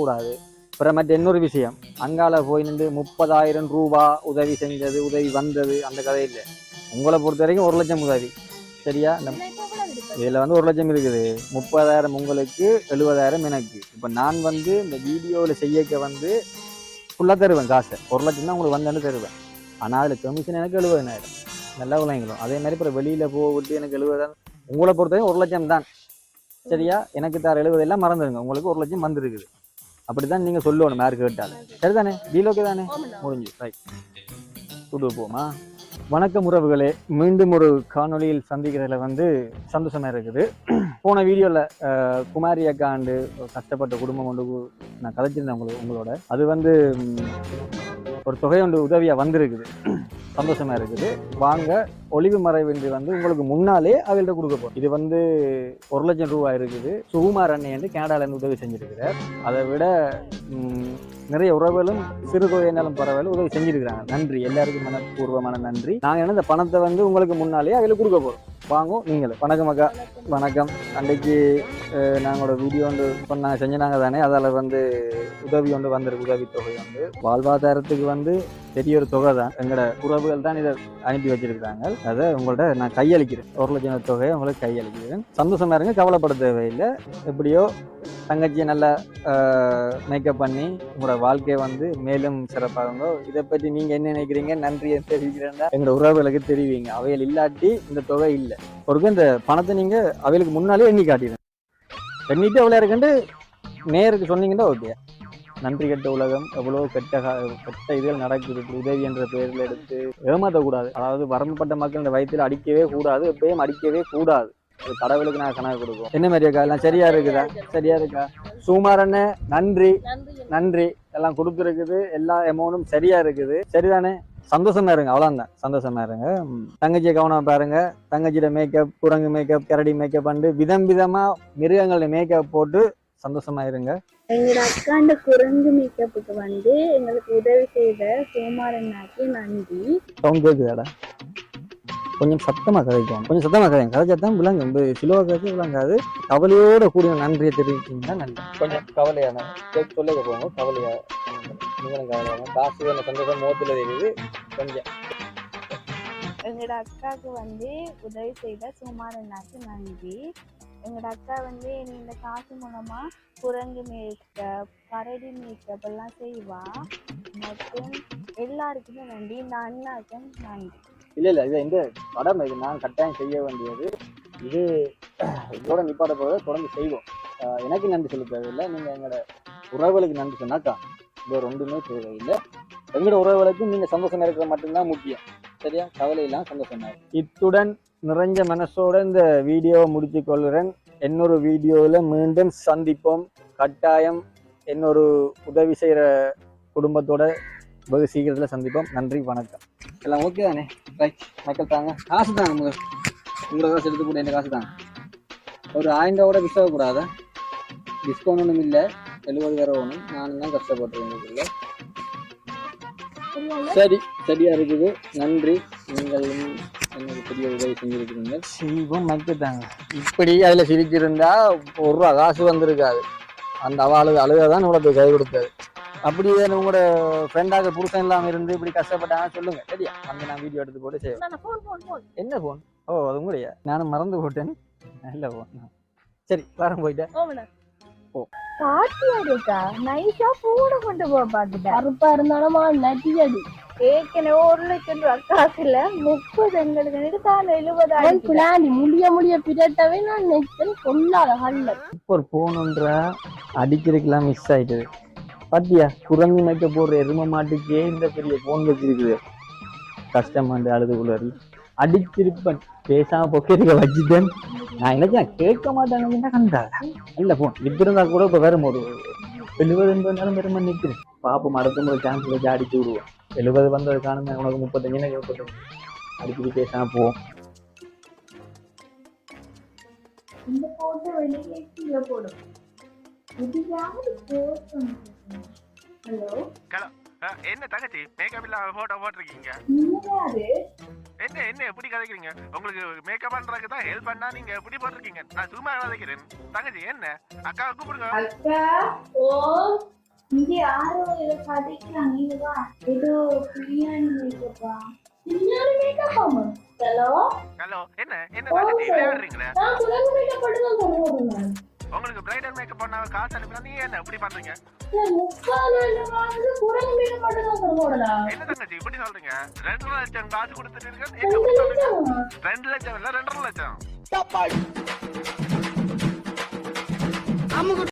கூடாது. அப்புறம் மற்ற இன்னொரு விஷயம் அங்கால போய் நின்று முப்பதாயிரம் ரூபா உதவி செஞ்சது உதவி வந்தது அந்த கதை இல்லை. உங்களை பொறுத்த வரைக்கும் ஒரு லட்சம் உதவி. சரியா? இந்த இதில் வந்து ஒரு லட்சம் இருக்குது. முப்பதாயிரம் உங்களுக்கு எழுபதாயிரம் எனக்கு. இப்போ நான் வந்து இந்த வீடியோவில் செய்யக்க வந்து ஃபுல்லாக தருவேன் காசை. ஒரு லட்சம் தான் உங்களுக்கு வந்தேன்னு தருவேன். ஆனால் அதில் கமிஷன் எனக்கு எழுபதாயிரம். நல்லா விளையாங்களும் அதே மாதிரி இப்போ வெளியில் போக விட்டு எனக்கு எழுபதாயிரம். உங்களை பொறுத்தவரைக்கும் ஒரு லட்சம் தான். சரியா? எனக்கு தர எழுபது எல்லாம் மறந்துடுங்க. உங்களுக்கு ஒரு லட்சம் வந்திருக்குது. அப்படி தான் நீங்கள் சொல்லணும் யார் கேட்டாலும். சரிதானே? டீல் ஓகே தானே? முடிஞ்சு. ரைட் கூட்டு போமா வணக்கம் உறவுகளே. மீண்டும் ஒரு காணொளியில் சந்திக்கிறதுல வந்து சந்தோஷமா இருக்குது. போன வீடியோவில் குமாரி அக்காண்டு கஷ்டப்பட்ட குடும்பம் ஒன்று நான் கதைச்சிருந்தேன் உங்களுக்கு உங்களோட. அது வந்து ஒரு தொகை ஒன்று உதவியாக வந்திருக்குது. சந்தோஷமா இருக்குது. வாங்க ஒளிவு மறைவின்றி வந்து உங்களுக்கு முன்னாலே அவர்கிட்ட கொடுக்க போகிறோம் இது வந்து ஒரு லட்சம் ரூபாய் இருக்குது. சுகுமார் அண்ணன் என்று கனடாலேருந்து உதவி செஞ்சிருக்கிறார். அதை விட நிறைய உறவுகளும் சிறு தொகையினாலும் பரவாயில்ல உதவி செஞ்சிருக்கிறாங்க. நன்றி. எல்லாருக்கும் மனப்பூர்வமான நன்றி. நாங்கள் என்ன இந்த பணத்தை வந்து உங்களுக்கு முன்னாலே அதில் கொடுக்க போகிறோம் வாங்கும். நீங்களும். வணக்கம் அக்கா. வணக்கம். அன்றைக்கு நாங்களோட வீடியோ வந்து பண்ணாங்க செஞ்சினாங்க தானே அதில் வந்து உதவி ஒன்று வந்திருக்கு. உதவி தொகை வந்து. வாழ்வாதாரத்துக்கு வந்து பெரிய ஒரு தொகை தான். எங்களோட உறவுகள் தான் இதை அனுப்பி வச்சிருக்கிறாங்க. அதை உங்கள்ட்ட நான் கையளிக்கிறேன். ஒரு லட்சம் தொகையை உங்களுக்கு கையளிக்கிறேன். சந்தோஷமா இருங்க. கவலைப்பட தேவையில்லை. எப்படியோ தங்கச்சியை நல்லா மேக்கப் பண்ணி உங்களோட வாழ்க்கையை வந்து மேலும் சிறப்பாகுங்க இதை பற்றி நீங்கள் என்ன நினைக்கிறீங்க? நன்றியை தெரிவிக்கிறேன்னா எங்களோட உறவுகளுக்கு தெரிவிங்க. அவைகள் இல்லாட்டி இந்த தொகை இல்லை. ஒருக்க இந்த பணத்தை நீங்கள் அவைகளுக்கு முன்னாலே எண்ணி காட்டிடுங்க. எண்ணிட்டு அவ்வளோ இருக்குன்ட்டு நேருக்கு சொன்னீங்கன்னா ஓகே நன்றி கெட்ட உலகம் எவ்வளோ கெட்ட கெட்ட இதுகள் நடக்குது. உதவி என்ற பெயரில் எடுத்து ஏமாற்றக்கூடாது அதாவது வரம்பப்பட்ட மக்கள் இந்த வயிற்றில் அடிக்கவே கூடாது. எப்பயும் அடிக்கவே கூடாது. கடவுளுக்கு நான் கணக்கு கொடுப்போம். என்ன மாதிரி அக்கா? எல்லாம் சரியா இருக்குதா? சரியா இருக்கா? சுமார் அண்ணே நன்றி. நன்றி. எல்லாம் கொடுத்துருக்குது. எல்லா அமௌண்ட்டும் சரியா இருக்குது. சரிதானே? சந்தோஷமா இருங்க. அவ்வளோதான் சந்தோஷமா இருங்க. தங்கச்சியை கவனம் பாருங்க. தங்கச்சியோட மேக்கப் குரங்கு மேக்கப் கரடி மேக்கப் பண்ணி விதம் விதமா மிருகங்களோட மேக்கப் போட்டு சந்தோஷமா இருங்க. எங்களோட அக்காண்ட குரங்கு மேக்கப்புக்கு வந்து எங்களுக்கு உதவி செய்த சுகுமாரண்ணாக்கு நன்றி. சவுண்ட் கேக்குதாடா? கொஞ்சம் சத்தமா கதைக்கும் கொஞ்சம் சத்தமா கதைங்க கதைச்சா தான் விளங்கும். இந்த சிலுவா கதைச்சு விளங்காது. கவலையோட கூடிய நன்றியை தெரிவிச்சீங்கன்னா நன்றி. கொஞ்சம் கவலையான கேட்க சொல்ல போங்க கவலையா? நீங்களும் கவலையான. காசு வேணும் சந்தோஷம் முகத்துல தெரியுது. கொஞ்சம். எங்களோட அக்காவுக்கு வந்து உதவி செய்த சுகுமாரண்ணாக்கு நன்றி எங்களோட அக்கா வந்து இந்த காசு மூலமா குரங்கு மேக்கப் கரடி மேக்கப் எல்லாம் செய்வா. மற்றும் எல்லாருக்குமே நன்றி. இந்த அண்ணாக்கும் நன்றி. இல்ல இல்ல இது இந்த படம் இது நான் கட்டாயம் செய்ய வேண்டியது. இது இதோட நிப்பாட போகிறத தொடர்ந்து செய்வோம். எனக்கு நன்றி சொல்ல தேவையில்லை நீங்க எங்களோட உறவுகளுக்கு நன்றி சொன்னாக்கா இது ஒன்றுமே தேவையில்லை எங்களோட உறவுகளுக்கு நீங்க சந்தோஷமா இருக்கிற மட்டும்தான் முக்கியம். சரியா? கவலை இல்லாம சந்தோஷமா இத்துடன் நிறைஞ்ச மனசோட இந்த வீடியோவை முடித்து கொள்கிறேன். இன்னொரு வீடியோவில் மீண்டும் சந்திப்போம். கட்டாயம் இன்னொரு உதவி செய்கிற குடும்பத்தோட வெகு சீக்கிரத்தில் சந்திப்போம். நன்றி வணக்கம். எல்லாம் ஓகே தானே? ரைட் மக்கள் தாங்க. காசு தாங்க முதல் உங்களோட காசு எடுத்து கூட என்ன காசு தாங்க ஒரு ஆயிரம் ரூபா கூட மிஸ் ஆகக்கூடாதா டிஸ்கவுண்ட் ஒன்றும் இல்லை. எழுபது வேற ஒன்றும் நானும் தான் கஷ்டப்பட்டுருக்கேன் சரி சரியா இருக்குது. நன்றி. நீங்களும் எனக்கு பெரிய உதவி செஞ்சிருக்கிறீங்க சிவம் தாங்க இப்படி அதில் சிரிச்சிருந்தா ஒரு ரூபா காசு வந்திருக்காது. அந்த அவளுக்கு அழுகதான் இவ்வளோ கை கொடுத்தது. அப்படி உங்களோட ஃப்ரெண்டாக புருஷன் இல்லாமல் இருந்து இப்படி கஷ்டப்பட்டாங்க சொல்லுங்க. சரியா? வந்து நான் வீடியோ எடுத்து போட்டு செய்வேன் என்ன ஃபோன் ஓ அது உங்களையா? நானும் மறந்து போட்டேன். நல்ல ஃபோன் சரி வரேன் போயிட்டேன் பாட்டியா இருக்கா நைஸா பூனை கொண்டு போக பாத்துட்டேன் கருப்பா இருந்தாலும் நட்டியடி ஏற்கனவே ஒரு லட்சம் ரூபா காசுல முப்பது எங்களுக்கு தான் எழுபதாயிரம் பிளான் முடிய முடிய பிறட்டவே நான் நெச்சல் சொல்லாத கல்ல ஒரு ஃபோனுன்ற அடிக்கிறதுக்கெல்லாம் மிஸ் ஆயிட்டது. பாத்தியா? குரங்கு மேய்க்க போடுற எரும மாட்டுக்கே இந்த பெரிய போன் வச்சிருக்குது. கஷ்டமாண்டு அழுதுகுள்ளி அடிச்சிருப்பேன். பேசாம பொக்கெட்டுக்க வச்சுட்டேன். நான் என்ன கேட்க மாட்டாங்க கண்டா? இல்ல போன் இப்ப இருந்தா கூட இப்ப வேற ஒரு எழுபது எண்பது நேரம் பெருமை நிற்கிறேன் பாப்போம் அடுத்த முறை சான்ஸ் வச்சு அடிச்சு விடுவோம். எழுபது வந்தது காணுமே உனக்கு முப்பத்தஞ்சு எனக்கு முப்பத்தஞ்சு அடிக்கடி பேசாம போவோம். இந்த போட்டு வெளியே கீழே போடும். யாரு போட்டோம் ஹலோ? என்ன தங்கச்சி? மேக்கப் இல்லாம போட்டோ போட்டிருக்கீங்க. என்ன என்ன எப்படி கதைக்கிறீங்க? உங்களுக்கு மேக்கப் பண்றதுக்கு தான் ஹெல்ப் பண்ணா நீங்க எப்படி போட்டிருக்கீங்க? நான் சும்மா கதைக்கிறேன். தங்கச்சி என்ன? அக்கா கூப்பிடுங்க. அக்கா ஓ இங்க யாரோ ஏதோ கதைக்கிறாங்க இங்க வா ஏதோ பிரியாணி மேக்கப்பா பிரியாணி மேக்கப்பா ஹலோ? ஹலோ என்ன என்ன தங்கச்சி விளையாடுறீங்களே? நான் குரங்கு மேக்கப் பண்ணி தான் பண்ணுவேன் உங்களுக்கு பிரைடல் மேக்கப் பண்ண காசு அனுப்பினா நீங்க என்ன எப்படி பண்றீங்க? என்ன தங்கச்சி இப்படி சொல்றீங்க? ரெண்டு லட்சம் காசு கொடுத்துட்டு இப்படி சொல்றீங்க? ரெண்டு லட்சம் இல்ல ரெண்டரை லட்சம்.